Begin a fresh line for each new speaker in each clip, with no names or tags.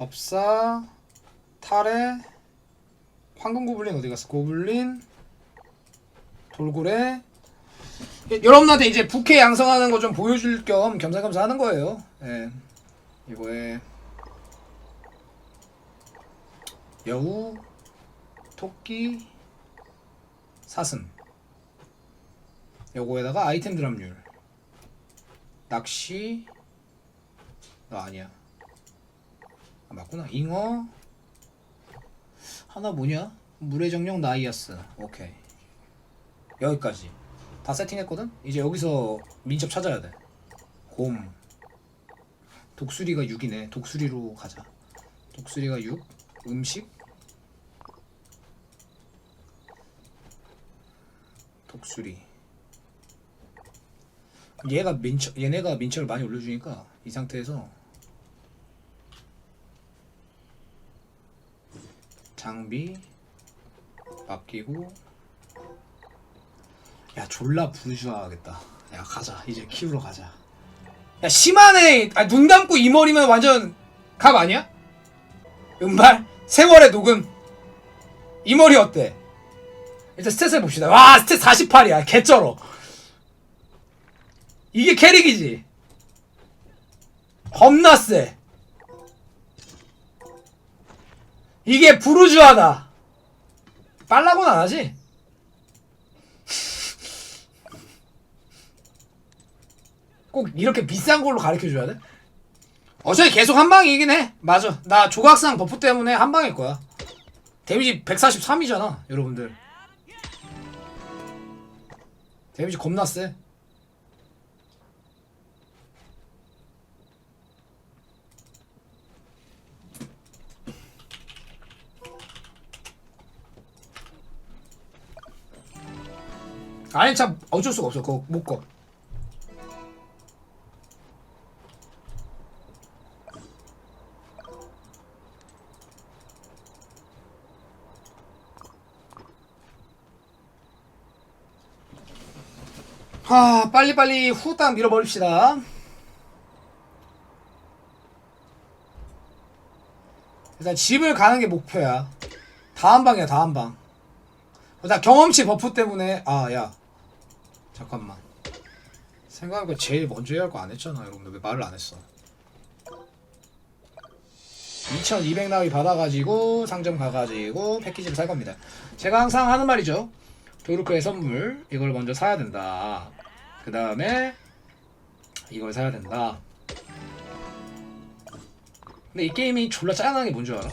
법사 탈에 황금 고블린 어디 갔어? 고블린 돌고래 예, 여러분한테 이제 부캐 양성하는 거 좀 보여줄 겸 겸사겸사 하는 거예요. 예. 이거에 여우, 토끼, 사슴. 요거에다가 아이템 드랍률. 낚시. 너 아니야. 아, 맞구나. 잉어. 하나 뭐냐? 물의 정령 나이아스. 오케이. 여기까지. 다 세팅했거든? 이제 여기서 민첩 찾아야 돼. 곰. 독수리가 6이네. 독수리로 가자. 독수리가 6. 음식. 독수리. 얘가 민첩, 얘네가 민첩을 많이 올려주니까 이 상태에서 장비 맡기고. 야 졸라 부르주아하겠다. 야 가자. 이제 키우러 가자. 야 심하네. 아, 눈 감고 이 머리면 완전 갑 아니야? 은발? 세월의 녹음. 이 머리 어때? 일단 스탯 해봅시다. 와 스탯 48이야. 개쩔어. 이게 캐릭이지. 겁나 세 이게 부르주아다 빨라고는 안 하지? 꼭 이렇게 비싼 걸로 가르쳐 줘야 돼? 어차피 계속 한 방이긴 해. 맞아. 나 조각상 버프 때문에 한 방일 거야. 데미지 143이잖아, 여러분들. 데미지 세. 아니 참 어쩔 수가 없어. 그거 못 거. 하 빨리빨리 후딱 밀어버립시다 일단 집을 가는 게 목표야 다음 방이야 다음 방나 경험치 버프 때문에 아야 잠깐만 생각해보니까 제일 먼저 해야 할 거 안 했잖아 여러분들 왜 말을 안 했어 2200 나위 받아가지고 상점 가가지고 패키지를 살 겁니다 제가 항상 하는 말이죠 도르크의 선물 이걸 먼저 사야 된다. 그 다음에 이걸 사야 된다. 근데 이 게임이 졸라 짜증나는 게 뭔 줄 알아?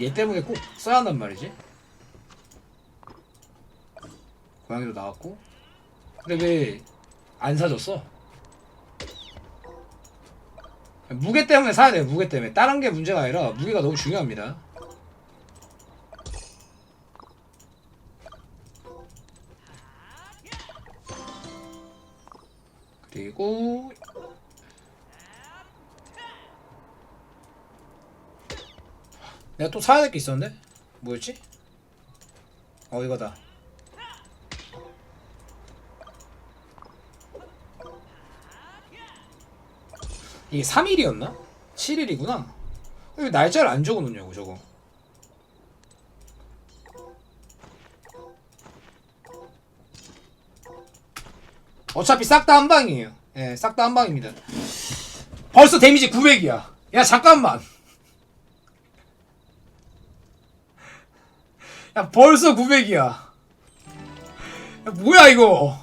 얘 때문에 꼭 써야 한단 말이지. 고양이도 나왔고. 근데 왜 안 사줬어? 무게 때문에 사야 돼요 무게 때문에 다른 게 문제가 아니라 무게가 너무 중요합니다 그리고 내가 또 사야 될 게 있었는데 뭐였지? 어 이거다 이게 3일이었나? 7일이구나. 왜 날짜를 안 적어 놓냐고 저거. 어차피 싹 다 한 방이에요. 예, 싹 다 한 방입니다. 벌써 데미지 900이야. 야, 잠깐만. 야, 벌써 900이야. 야, 뭐야, 이거.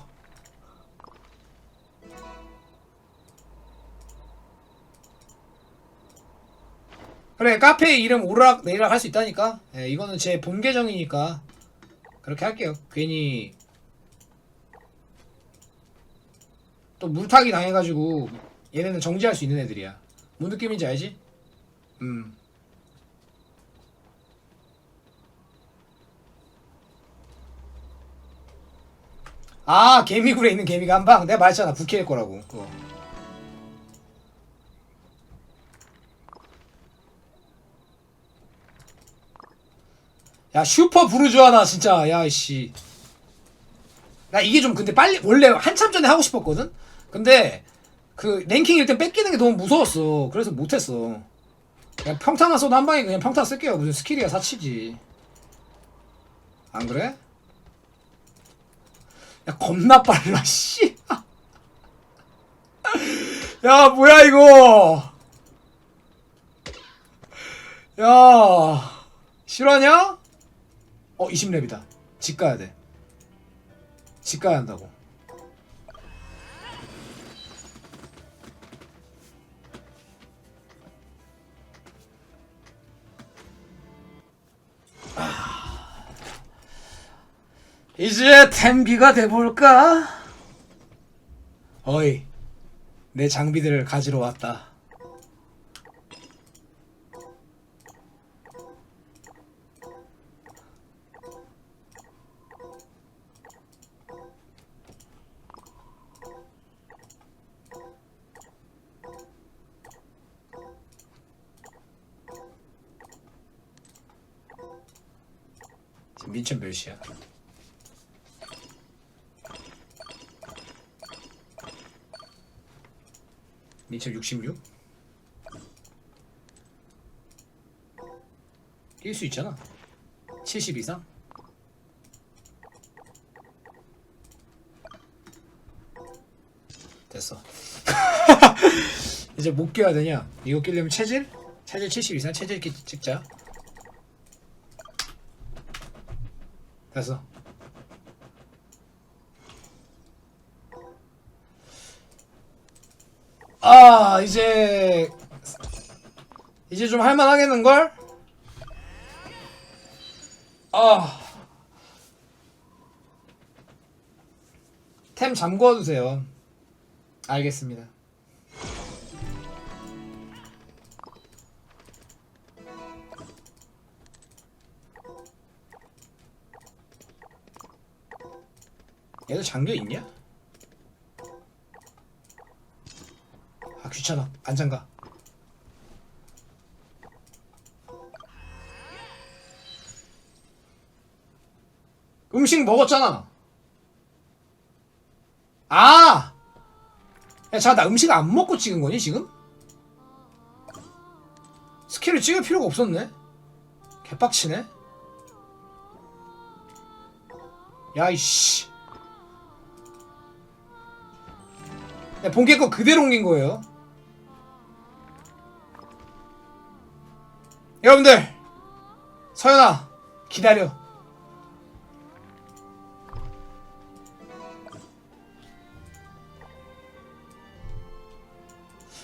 그래 카페 이름 오르락 내리락 할 수 있다니까 예, 이거는 제 본 계정이니까 그렇게 할게요 괜히 또 물타기 당해가지고 얘네는 정지할 수 있는 애들이야 뭔 느낌인지 알지? 음 아, 개미굴에 있는 개미가 한 방. 내가 말했잖아, 부캐일 거라고. 그거. 야 슈퍼 부르주아나 진짜 야이씨 야 이게 좀 근데 빨리 원래 한참 전에 하고 싶었거든. 근데 그 랭킹 1등 뺏기는 게 너무 무서웠어. 그래서 못했어. 평타만 써도 한 방에 그냥 평타 쓸게요. 무슨 스킬이야 사치지. 안 그래? 야 겁나 빨라 씨. 야 뭐야 이거. 야 실화냐? 어 20렙이다. 집 가야 돼. 집 가야 한다고. 이제 템비가 돼볼까? 어이, 내 장비들을 가지러 왔다. 민천 몇 시야? 민천 66? 뛸 수 있잖아 70 이상? 됐어 이제 못 끼워야 되냐 이거 끼려면 체질? 체질 70 이상 체질 끼 찍자 됐어. 아 이제 이제 좀 할만하겠는 걸? 아. 템 잠궈 두세요. 알겠습니다. 얘도 잠겨 있냐? 귀찮아 안 잠가 음식 먹었잖아 아! 야, 자, 나 음식 안 먹고 찍은 거니, 지금? 스킬을 찍을 필요가 없었네? 개빡치네? 야, 이씨. 야, 본캐 거 그대로 옮긴 거예요. 여러분들, 서연아, 기다려.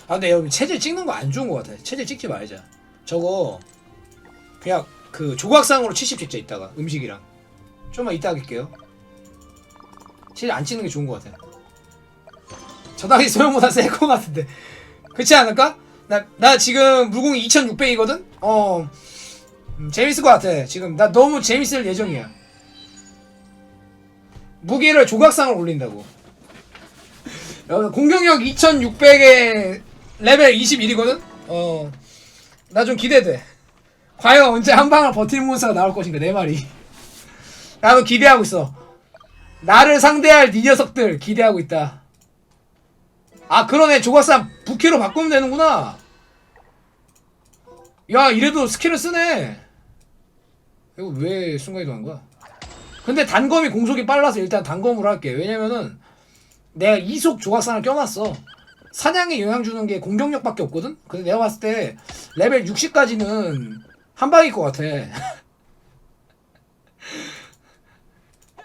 아, 근데 여러분, 체질 찍는 거 안 좋은 것 같아. 체질 찍지 말자. 저거, 그냥 그 조각상으로 70 찍자, 이따가. 음식이랑. 좀만 이따 할게요. 체질 안 찍는 게 좋은 것 같아. 저당이 소형보다 셀것 같은데 그렇지 않을까? 나, 나 지금 물공이 2600이거든? 어 음, 재밌을 것 같아. 지금 나 너무 재밌을 예정이야. 무기를 조각상을 올린다고. 여러분 공격력 2600에 레벨 21이거든? 어 나 좀 기대돼. 과연 언제 한 방을 버티는 몬스터가 나올 것인가 내 말이. 나도 기대하고 있어. 나를 상대할 네 녀석들 기대하고 있다. 아 그러네. 조각상 부캐로 바꾸면 되는구나. 야 이래도 스킬을 쓰네. 이거 왜 순간이동 한 거야? 근데 단검이 공속이 빨라서 일단 단검으로 할게. 왜냐면은 내가 이속 조각상을 껴놨어. 사냥에 영향 주는 게 공격력밖에 없거든? 근데 내가 봤을 때 레벨 60까지는 한 방일 것 같아.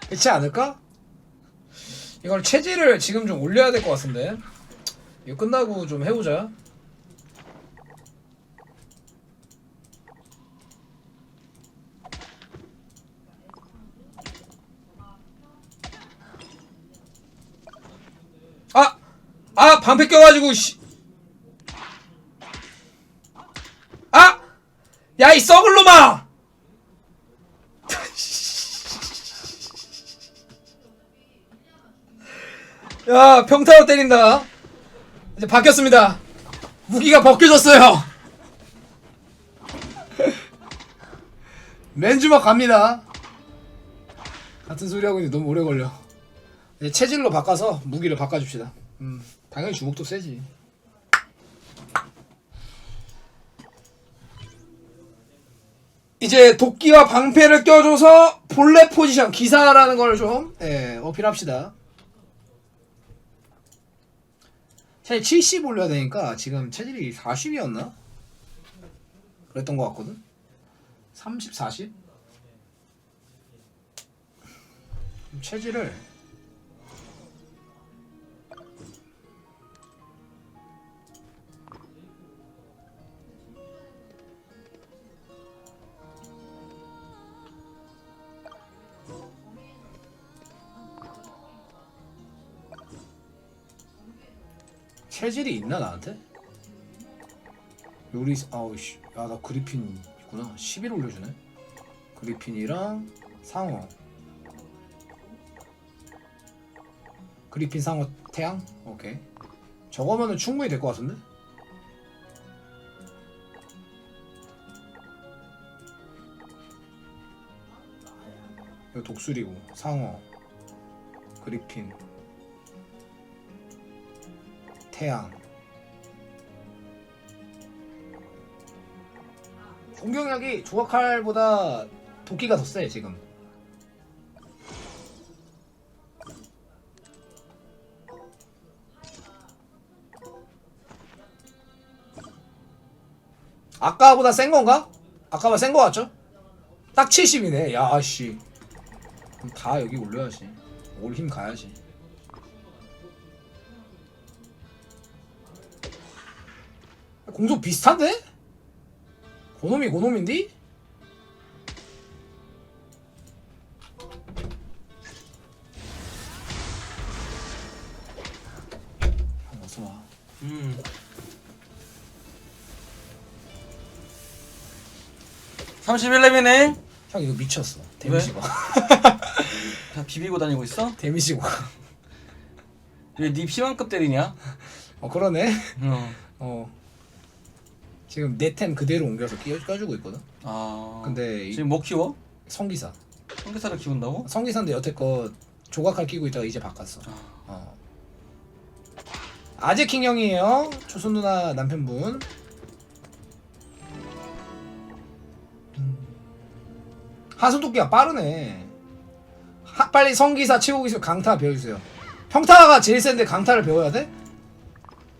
그렇지 않을까? 이걸 체질을 지금 좀 올려야 될 것 같은데 이거 끝나고 좀 해보자. 아! 아! 방패 껴가지고, 씨. 아! 야, 이 썩을 놈아! 야, 평타로 때린다. 이제 바뀌었습니다. 무기가 벗겨졌어요. 맨주먹 갑니다. 같은 소리 하고 있는데 너무 오래 걸려. 이제 체질로 바꿔서 무기를 바꿔줍시다. 음, 당연히 주먹도 세지. 이제 도끼와 방패를 껴줘서 본래 포지션 기사라는 걸좀 예, 어필합시다. 체질 70 올려야 되니까 지금 체질이 40이었나? 그랬던 것 같거든. 30, 40? 체질을 체질이 있나 나한테? 요리 아우씨 야나 그리핀 있구나 11 올려주네 그리핀이랑 상어 그리핀 상어 태양? 오케이 저거면은 충분히 될 것 같은데? 이거 독수리고 상어 그리핀 태양 공격력이 조각칼보다 도끼가 더 세 지금. 아까보다 센 건가? 아까보다 센 거 같죠? 딱 70이네. 야씨. 그럼 다 여기 올려야지. 올 힘 가야지 공속 비슷한데? 고놈이 고놈인디? 형 어서 와.
음. 삼십일 레벨네.
형 이거 미쳤어. 데미지가.
다 비비고 다니고 있어?
데미지가.
왜네 피만급 때리냐?
어 그러네.
어.
어. 지금 내 템 그대로 옮겨서 끼워 껴주고 있거든.
아.
근데 이-
지금 뭐 키워?
성기사.
성게살을 키운다고?
성기사인데 여태껏 조각칼 끼고 있다가 이제 바꿨어.
아.
어. 아재킹 형이에요. 초순 누나 남편분. 음. 하수도끼가 빠르네. 하, 빨리 성기사 치고 계시면 강타 배워주세요. 평타가 제일 센데 강타를 배워야 돼?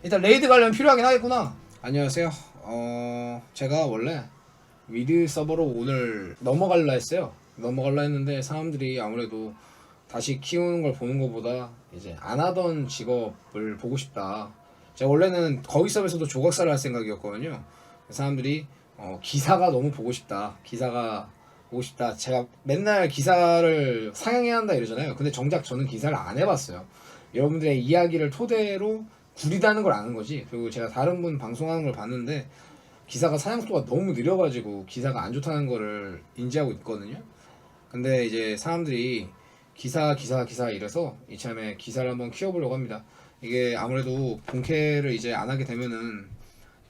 일단 레이드 가려면 필요하긴 하겠구나. 안녕하세요. 어 제가 원래 미드 서버로 오늘 넘어갈라 했어요. 넘어갈라 했는데 사람들이 아무래도 다시 키우는 걸 보는 것보다 이제 안 하던 직업을 보고 싶다. 제가 원래는 거기 서버에서도 조각사를 할 생각이었거든요. 사람들이 어, 기사가 너무 보고 싶다. 기사가 보고 싶다. 제가 맨날 기사를 상영해야 한다 이러잖아요. 근데 정작 저는 기사를 안 해봤어요. 여러분들의 이야기를 토대로 구리다는 걸 아는 거지. 그리고 제가 다른 분 방송하는 걸 봤는데 기사가 사냥 속도가 너무 느려가지고 기사가 안 좋다는 거를 인지하고 있거든요. 근데 이제 사람들이 기사 기사 기사 이래서 이참에 기사를 한번 키워보려고 합니다. 이게 아무래도 본캐를 이제 안 하게 되면은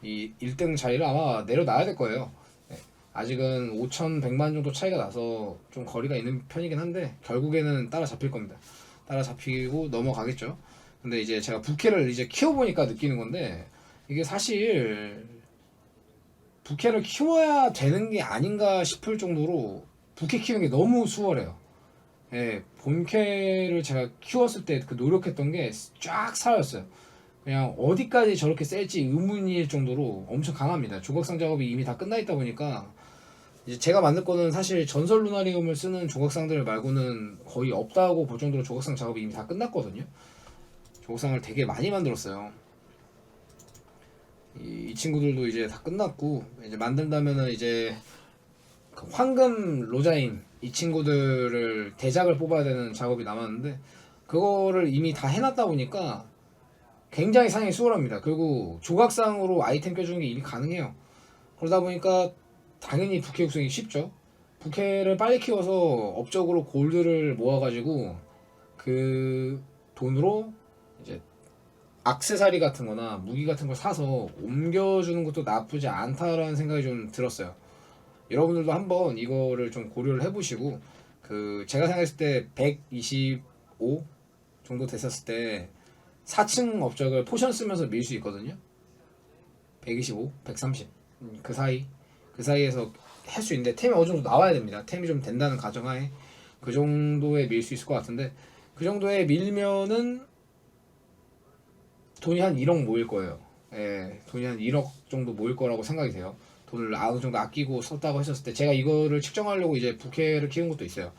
이 1등 자리를 아마 내려놔야 될 거예요. 네. 아직은 5,100만 정도 차이가 나서 좀 거리가 있는 편이긴 한데 결국에는 따라잡힐 겁니다. 따라잡히고 넘어가겠죠. 근데 이제 제가 부캐를 이제 키워보니까 느끼는 건데 이게 사실 부캐를 키워야 되는 게 아닌가 싶을 정도로 부캐 키우는 게 너무 수월해요. 예, 본캐를 제가 키웠을 때 그 노력했던 게 쫙 사라졌어요. 그냥 어디까지 저렇게 셀지 의문일 정도로 엄청 강합니다. 조각상 작업이 이미 다 끝나 있다 보니까 이제 제가 만들 거는 사실 전설 루나리움을 쓰는 조각상들 말고는 거의 없다고 볼 정도로 조각상 작업이 이미 다 끝났거든요. 조각상을 되게 많이 만들었어요. 이, 이 친구들도 이제 다 끝났고 이제 만든다면은 이제 그 황금 로자인 이 친구들을 대작을 뽑아야 되는 작업이 남았는데 그거를 이미 다 해놨다 보니까 굉장히 상당히 수월합니다. 그리고 조각상으로 아이템 껴주는 게 이미 가능해요. 그러다 보니까 당연히 부캐 육성이 쉽죠. 부캐를 빨리 키워서 업적으로 골드를 모아가지고 그 돈으로 악세사리 같은 거나 무기 같은 걸 사서 옮겨주는 것도 나쁘지 않다라는 생각이 좀 들었어요. 여러분들도 한번 이거를 좀 고려를 해보시고 그 제가 생각했을 때 125 정도 됐었을 때 4층 업적을 포션 쓰면서 밀 수 있거든요. 125, 130. 음, 그 사이 그 사이에서 할 수 있는데 템이 어느 정도 나와야 됩니다. 템이 좀 된다는 가정하에 그 정도에 밀 수 있을 것 같은데 그 정도에 밀면은 돈이 한 1억 모일 거예요. 예, 돈이 한 1억 정도 모일 거라고 생각이 돼요. 돈을 어느 정도 아끼고 썼다고 했었을 때 제가 이거를 측정하려고 이제 부캐를 키운 것도 있어요.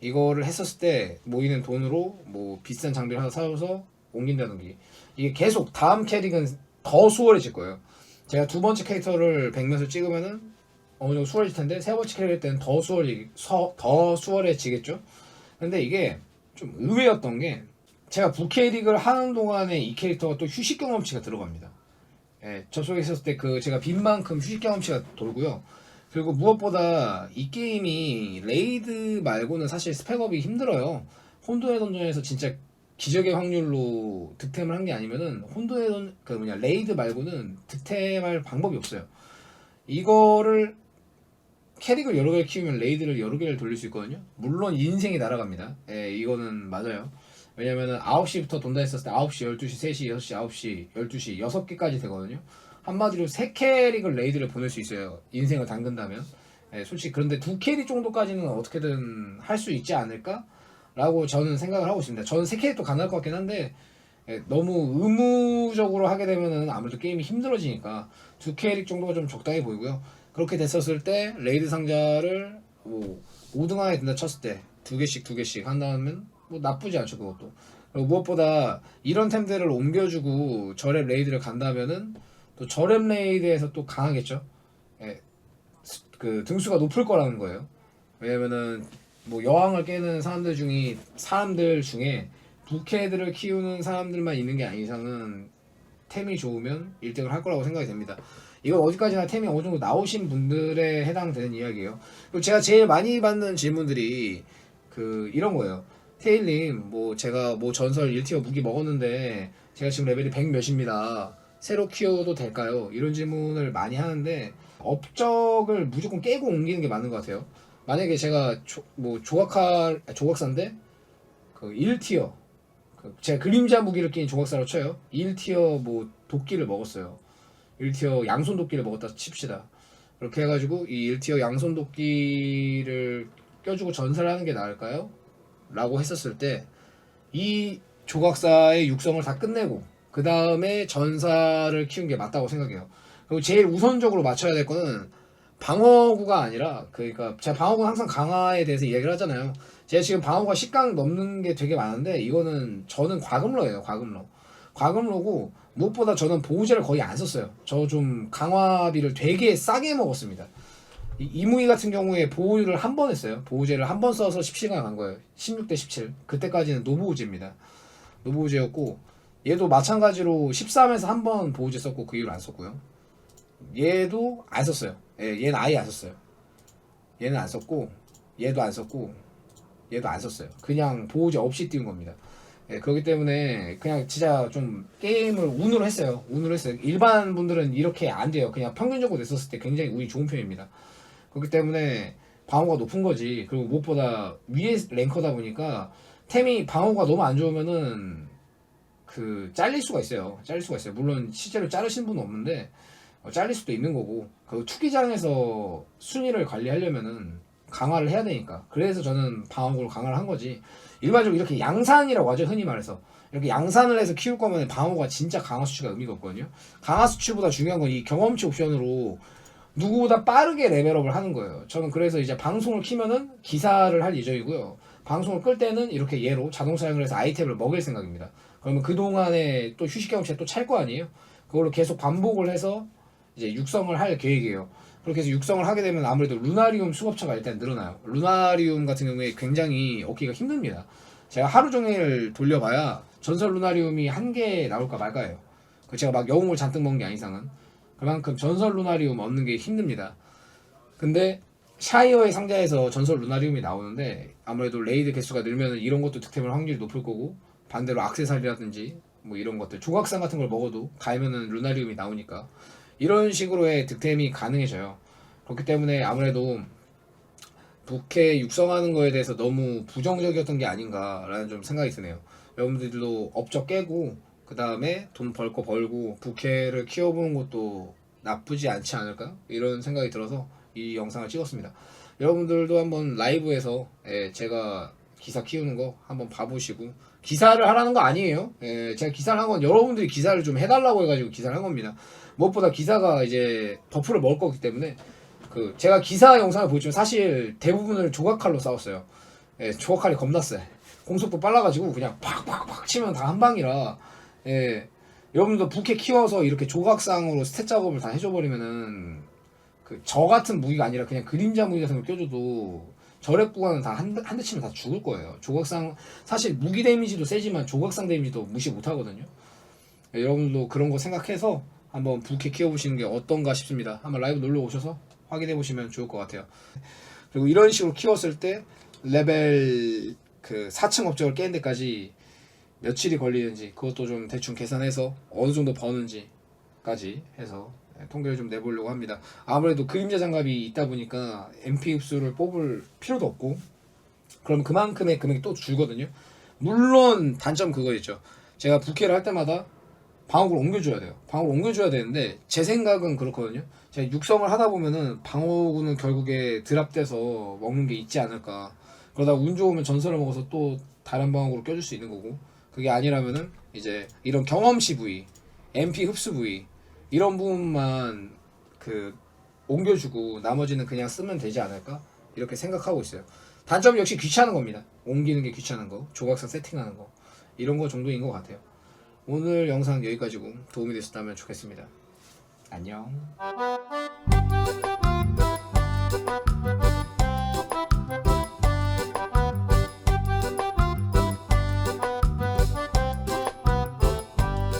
이거를 했었을 때 모이는 돈으로 뭐 비싼 장비를 하나 사서 옮긴다는 게 이게 계속 다음 캐릭은 더 수월해질 거예요. 제가 두 번째 캐릭터를 백몇을 찍으면은 어느 정도 수월해질 텐데 세 번째 캐릭터 때는 더 수월해 더 수월해지겠죠. 근데 이게 좀 의외였던 게 제가 부캐릭을 하는 동안에 이 캐릭터가 또 휴식 경험치가 들어갑니다. 예, 접속했었을 때 그 제가 빈 만큼 휴식 경험치가 돌고요. 그리고 무엇보다 이 게임이 레이드 말고는 사실 스펙업이 힘들어요. 혼돈의 던전에서 진짜 기적의 확률로 득템을 한 게 아니면은 혼돈의 던, 그 뭐냐 레이드 말고는 득템할 방법이 없어요. 이거를 캐릭을 여러 개를 키우면 레이드를 여러 개를 돌릴 수 있거든요. 물론 인생이 날아갑니다. 예, 이거는 맞아요. 왜냐면은 9시부터 돈다 했었을 때 9시, 12시, 3시, 6시, 9시, 12시, 6개까지 되거든요. 한마디로 세 캐릭을 레이드를 보낼 수 있어요. 인생을 담근다면. 예, 솔직히 그런데 두 캐릭 정도까지는 어떻게든 할 수 있지 않을까? 라고 저는 생각을 하고 있습니다. 저는 세 캐릭도 가능할 것 같긴 한데 예, 너무 의무적으로 하게 되면은 아무래도 게임이 힘들어지니까 두 캐릭 정도가 좀 적당해 보이고요. 그렇게 됐었을 때 레이드 상자를 뭐 5등 안에 든다 쳤을 때 두 개씩 두 개씩 한다면 뭐 나쁘지 않죠 그것도. 그리고 무엇보다 이런 템들을 옮겨주고 저랩 레이드를 간다면은 또 저랩 레이드에서 또 강하겠죠. 예, 수- 그 등수가 높을 거라는 거예요. 왜냐면은 뭐 여왕을 깨는 사람들 중에 사람들 중에 부캐들을 키우는 사람들만 있는 게 아닌 이상은 템이 좋으면 1등을 할 거라고 생각이 됩니다. 이건 어디까지나 템이 어느 정도 나오신 분들에 해당되는 이야기예요. 그리고 제가 제일 많이 받는 질문들이 그 이런 거예요. 테일님, 뭐 제가 뭐 전설 1티어 무기 먹었는데 제가 지금 레벨이 100 몇입니다. 새로 키워도 될까요? 이런 질문을 많이 하는데 업적을 무조건 깨고 옮기는 게 맞는 것 같아요. 만약에 제가 조, 뭐 조각할 아, 조각사인데 그 1티어 그 제가 그림자 무기를 끼는 조각사로 쳐요. 1티어 뭐 도끼를 먹었어요. 1티어 양손 도끼를 먹었다 칩시다. 그렇게 해가지고 이 1티어 양손 도끼를 껴주고 전사를 하는 게 나을까요? 라고 했었을 때 이 조각사의 육성을 다 끝내고 그 다음에 전사를 키운 게 맞다고 생각해요. 그리고 제일 우선적으로 맞춰야 될 거는 방어구가 아니라 그러니까 제가 방어구 항상 강화에 대해서 이야기를 하잖아요. 제가 지금 방어구가 10강 넘는 게 되게 많은데 이거는 저는 과금러예요. 과금러. 과금러고 무엇보다 저는 보호제를 거의 안 썼어요. 저 좀 강화비를 되게 싸게 먹었습니다. 이 이무희 같은 경우에 보호를 한번 했어요. 보호제를 한 번 써서 17강 간 거예요. 16대 17. 그때까지는 노보호제입니다. 노보호제였고 얘도 마찬가지로 13에서 한 번 보호제 썼고 그 이후로 안 썼고요. 얘도 안 썼어요. 예, 얘는 아예 안 썼어요. 얘는 안 썼고 얘도 안 썼고 얘도 안 썼어요. 그냥 보호제 없이 띄운 겁니다. 예, 그렇기 때문에 그냥 진짜 좀 게임을 운으로 했어요. 운으로 했어요. 일반 분들은 이렇게 안 돼요. 그냥 평균적으로 냈었을 때 굉장히 운이 좋은 편입니다. 그렇기 때문에 방어가 높은 거지. 그리고 무엇보다 위에 랭커다 보니까 템이 방어가 너무 안 좋으면은 그 잘릴 수가 있어요. 잘릴 수가 있어요. 물론 실제로 자르신 분은 없는데 어, 잘릴 수도 있는 거고 그 투기장에서 순위를 관리하려면은 강화를 해야 되니까 그래서 저는 방어구를 강화를 한 거지 일반적으로 이렇게 양산이라고 하죠 흔히 말해서 이렇게 양산을 해서 키울 거면 방어가 진짜 강화 수치가 의미가 없거든요 강화 수치보다 중요한 건 이 경험치 옵션으로 누구보다 빠르게 레벨업을 하는 거예요 저는 그래서 이제 방송을 키면은 기사를 할 예정이고요 방송을 끌 때는 이렇게 얘로 자동 사용을 해서 아이템을 먹일 생각입니다 그러면 그동안에 또 휴식 경험치가 또찰 거 아니에요 그걸로 계속 반복을 해서 이제 육성을 할 계획이에요. 그렇게 해서 육성을 하게 되면 아무래도 루나리움 수급처가 일단 늘어나요. 루나리움 같은 경우에 굉장히 얻기가 힘듭니다. 제가 하루 종일 돌려봐야 전설 루나리움이 한 개 나올까 말까예요. 그 제가 막 영웅을 잔뜩 먹은 게 아닌 이상은 그만큼 전설 루나리움 얻는 게 힘듭니다. 근데 샤이어의 상자에서 전설 루나리움이 나오는데 아무래도 레이드 개수가 늘면 이런 것도 득템할 확률이 높을 거고 반대로 악세사리라든지 뭐 이런 것들 조각상 같은 걸 먹어도 가면은 루나리움이 나오니까 이런 식으로의 득템이 가능해져요. 그렇기 때문에 아무래도 부캐 육성하는 거에 대해서 너무 부정적이었던 게 아닌가라는 좀 생각이 드네요. 여러분들도 업적 깨고 그 다음에 돈벌거 벌고 부캐를 키워보는 것도 나쁘지 않지 않을까 이런 생각이 들어서 이 영상을 찍었습니다. 여러분들도 한번 라이브에서 예, 제가 기사 키우는 거 한번 봐보시고 기사를 하라는 거 아니에요. 예, 제가 기사를 한 건 여러분들이 기사를 좀 해달라고 해가지고 기사를 한 겁니다. 무엇보다 기사가 이제 버프를 먹을 거기 때문에 그 제가 기사 영상을 보여주면 사실 대부분을 조각칼로 싸웠어요. 예, 조각칼이 세. 공속도 빨라가지고 그냥 팍팍팍 치면 다 한 방이라 예, 여러분도 부캐 키워서 이렇게 조각상으로 스탯 작업을 다 해줘버리면은 그 저 같은 무기가 아니라 그냥 그림자 무기 같은 걸 껴줘도 저랩 구간은 다한한대 치면 다 죽을 거예요. 조각상 사실 무기 데미지도 세지만 조각상 데미지도 무시 못 하거든요. 예, 여러분도 그런 거 생각해서 한번 부캐 키워보시는 게 어떤가 싶습니다. 한번 라이브 놀러 오셔서 확인해 보시면 좋을 것 같아요. 그리고 이런 식으로 키웠을 때 레벨 그 4층 업적을 깨는 데까지 며칠이 걸리는지 그것도 좀 대충 계산해서 어느 정도 버는지까지 해서 네, 통계를 좀 내보려고 합니다. 아무래도 그림자 장갑이 있다 보니까 MP 흡수를 뽑을 필요도 없고 그럼 그만큼의 금액이 또 줄거든요. 물론 단점 그거 있죠. 제가 부캐를 할 때마다 방어구를 옮겨줘야 돼요. 방어구를 옮겨줘야 되는데 제 생각은 그렇거든요. 제가 육성을 하다 보면은 방어구는 결국에 드랍돼서 먹는 게 있지 않을까. 그러다 운 좋으면 전설을 먹어서 또 다른 방어구를 껴줄 수 있는 거고 그게 아니라면은 이제 이런 경험치 부위, MP 흡수 부위 이런 부분만 그 옮겨주고 나머지는 그냥 쓰면 되지 않을까 이렇게 생각하고 있어요. 단점 역시 귀찮은 겁니다. 옮기는 게 귀찮은 거, 조각상 세팅하는 거 이런 거 정도인 것 같아요. 오늘 영상 여기까지고 도움이 되셨다면 좋겠습니다. 안녕.